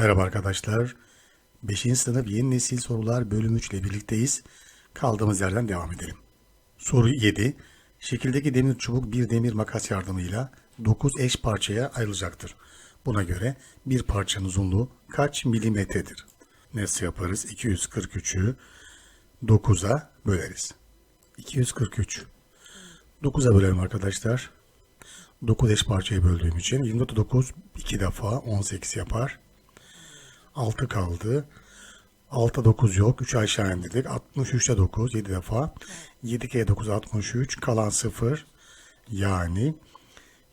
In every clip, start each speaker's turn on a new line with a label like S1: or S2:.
S1: Merhaba arkadaşlar. 5. sınıf yeni nesil sorular bölüm 3 ile birlikteyiz. Kaldığımız yerden devam edelim. Soru 7. Şekildeki demir çubuk bir demir makas yardımıyla 9 eş parçaya ayrılacaktır. Buna göre bir parçanın uzunluğu kaç milimetredir? Nasıl yaparız? 243'ü 9'a böleriz. 243. 9'a bölelim arkadaşlar. 9 eş parçaya böldüğüm için 24 9 2 defa 18 yapar. 6 kaldı. 6 9 yok. 3 aşağı indirdik. 63'te 9 7 defa. 7 kere 9 63. Kalan 0. Yani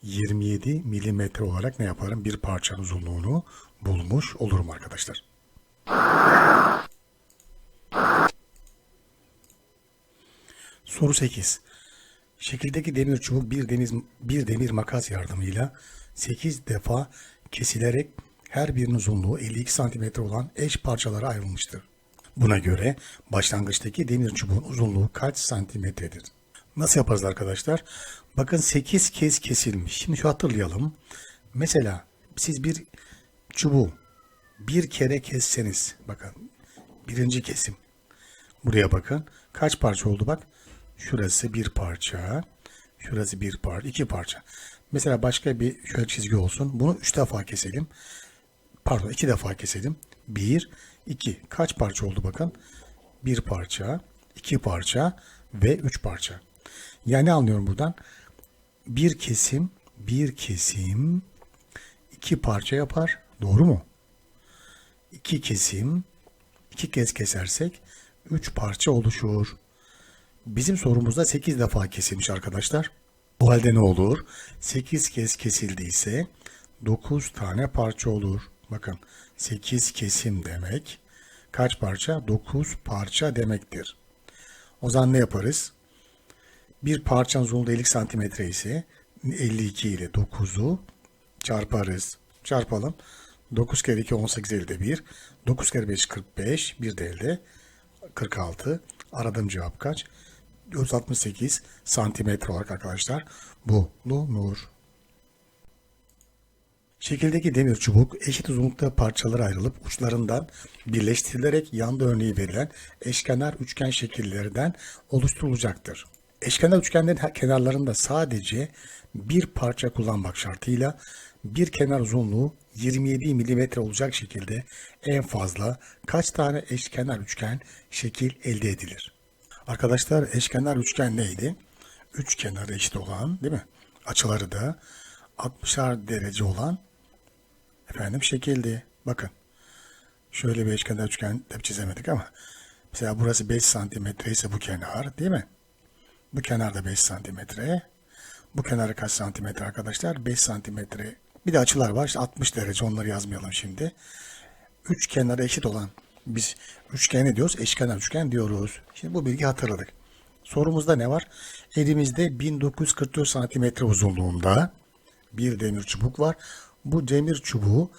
S1: 27 milimetre olarak ne yaparım? Bir parçanın uzunluğunu bulmuş olurum arkadaşlar. Soru 8. Şekildeki demir çubuk bir demir, bir demir makas yardımıyla 8 defa kesilerek her birinin uzunluğu 52 cm olan eş parçalara ayrılmıştır. Buna göre başlangıçtaki demir çubuğun uzunluğu kaç santimetredir? Nasıl yaparız arkadaşlar? Bakın 8 kez kesilmiş. Şimdi şu hatırlayalım. Mesela siz bir çubuğu bir kere kesseniz bakın birinci kesim Buraya bakın. Kaç parça oldu bak. Şurası bir parça. Şurası bir parça. iki parça. Mesela başka bir şöyle çizgi olsun. Bunu üç defa keselim. Pardon iki defa keselim. Bir, iki. Kaç parça oldu bakın. Bir parça, iki parça ve üç parça. Yani anlıyorum buradan? Bir kesim, bir kesim iki parça yapar. Doğru mu? İki kesim iki kez kesersek 3 parça oluşur. Bizim sorumuzda 8 defa kesilmiş arkadaşlar. O halde ne olur? 8 kez kesildiyse 9 tane parça olur. Bakın 8 kesim demek kaç parça? 9 parça demektir. O zaman ne yaparız? Bir parçanın uzunluğu 50 santimetre ise 52 ile 9'u çarparız. Çarpalım. 9 kere 2 18 elde 1. 9 kere 5 45. Bir de elde 46. Aradığım cevap kaç? 168 santimetre olarak arkadaşlar bulunur. Şekildeki demir çubuk eşit uzunlukta parçalara ayrılıp uçlarından birleştirilerek yanda örneği verilen eşkenar üçgen şekillerden oluşturulacaktır. Eşkenar üçgenlerin kenarlarında sadece bir parça kullanmak şartıyla bir kenar uzunluğu 27 mm olacak şekilde en fazla kaç tane eşkenar üçgen şekil elde edilir? Arkadaşlar eşkenar üçgen neydi? Üç kenarı eşit olan değil mi? Açıları da 60'ar derece olan efendim şekildi. Bakın şöyle bir eşkenar üçgen tabi çizemedik ama mesela burası 5 santimetre ise bu kenar değil mi? Bu kenar da 5 santimetre. Bu kenarı kaç santimetre arkadaşlar? 5 santimetre. Bir de açılar var. İşte 60 derece onları yazmayalım şimdi. Üç kenarı eşit olan biz üçgen ne diyoruz? Eşkenar üçgen diyoruz. Şimdi bu bilgi hatırladık. Sorumuzda ne var? Elimizde 1944 santimetre uzunluğunda bir demir çubuk var. Bu demir çubuğu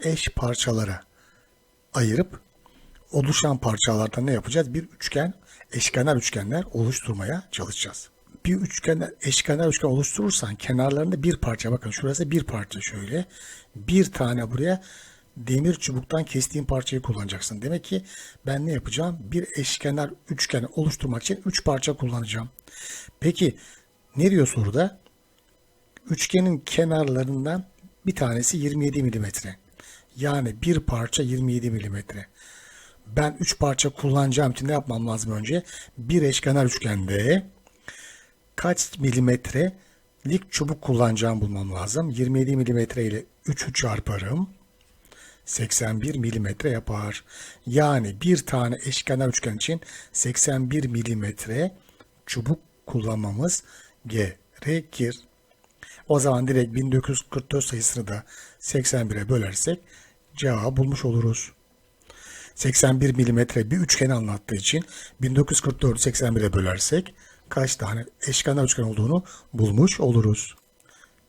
S1: eş parçalara ayırıp oluşan parçalardan ne yapacağız? Bir üçgen, eşkenar üçgenler oluşturmaya çalışacağız. Bir üçgen, eşkenar üçgen oluşturursan kenarlarında bir parça, bakın şurası bir parça şöyle. Bir tane buraya demir çubuktan kestiğim parçayı kullanacaksın. Demek ki ben ne yapacağım? Bir eşkenar üçgen oluşturmak için üç parça kullanacağım. Peki ne diyor soruda? Üçgenin kenarlarından bir tanesi 27 milimetre. Yani bir parça 27 milimetre. Ben 3 parça kullanacağım için ne yapmam lazım önce? Bir eşkenar üçgende kaç milimetrelik çubuk kullanacağım bulmam lazım. 27 milimetre ile 3'ü çarparım. 81 milimetre yapar. Yani bir tane eşkenar üçgen için 81 milimetre çubuk kullanmamız gerekir. O zaman direkt 1944 sayısını da 81'e bölersek cevabı bulmuş oluruz. 81 milimetre bir üçgen anlattığı için 1944'ü 81'e bölersek kaç tane eşkenar üçgen olduğunu bulmuş oluruz.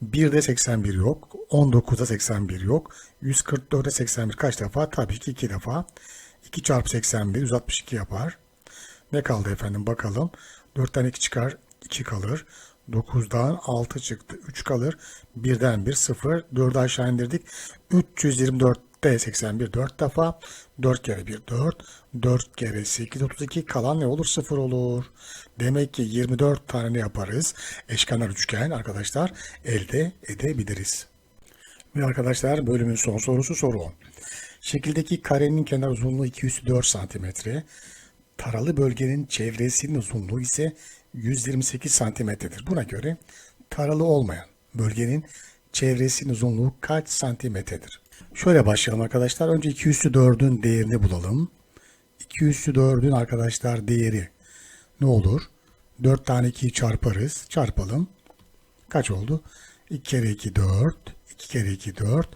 S1: 1'de 81 yok. 19'da 81 yok. 144'de 81 kaç defa? Tabii ki 2 defa. 2 çarpı 81 162 yapar. Ne kaldı efendim bakalım. 4'ten 2 çıkar 2 kalır. 9'dan 6 çıktı 3 kalır. 1'den 1 0. 4'ü aşağı indirdik. 324 D81 4 defa. 4 kere 1 4. 4 kere 8 32. Kalan ne olur? 0 olur. Demek ki 24 tane ne yaparız? Eşkenar üçgen arkadaşlar elde edebiliriz. Ve arkadaşlar bölümün son sorusu soru 10. Şekildeki karenin kenar uzunluğu 204 santimetre. Taralı bölgenin çevresinin uzunluğu ise 128 santimetredir. Buna göre taralı olmayan bölgenin çevresinin uzunluğu kaç santimetredir? Şöyle başlayalım arkadaşlar. Önce 2 üstü 4'ün değerini bulalım. 2 üstü 4'ün arkadaşlar değeri ne olur? 4 tane 2'yi çarparız. Çarpalım. Kaç oldu? 2 kere 2 4. 2 kere 2 4.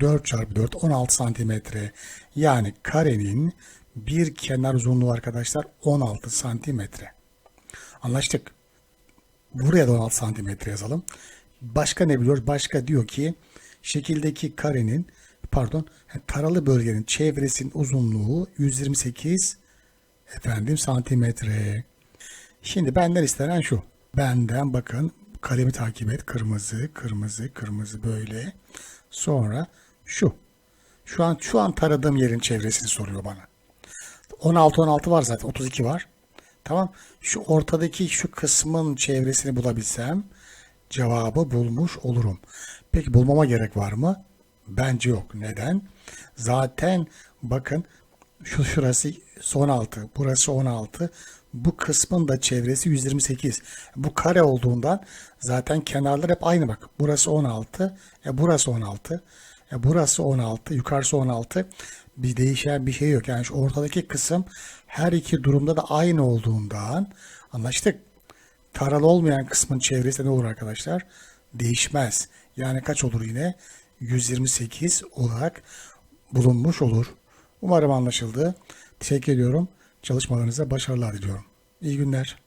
S1: 4 çarpı 4 16 santimetre. Yani karenin bir kenar uzunluğu arkadaşlar 16 santimetre. Anlaştık. Buraya da 16 santimetre yazalım. Başka ne biliyoruz? Başka diyor ki şekildeki karenin pardon taralı bölgenin çevresinin uzunluğu 128 efendim santimetre. Şimdi benden istenen şu. Benden bakın kalemi takip et. Kırmızı, kırmızı, kırmızı böyle. Sonra şu. Şu an şu an taradığım yerin çevresini soruyor bana. 16 16 var zaten. 32 var. Tamam. Şu ortadaki şu kısmın çevresini bulabilsem cevabı bulmuş olurum. Peki bulmama gerek var mı? Bence yok. Neden? Zaten bakın şu şurası 16, burası 16. Bu kısmın da çevresi 128. Bu kare olduğundan zaten kenarlar hep aynı bak. Burası 16, e burası 16, e burası 16, yukarısı 16. Bir değişen bir şey yok. Yani şu ortadaki kısım her iki durumda da aynı olduğundan anlaştık. Taralı olmayan kısmın çevresi ne olur arkadaşlar? Değişmez. Yani kaç olur yine? 128 olarak bulunmuş olur. Umarım anlaşıldı. Teşekkür ediyorum. Çalışmalarınıza başarılar diliyorum. İyi günler.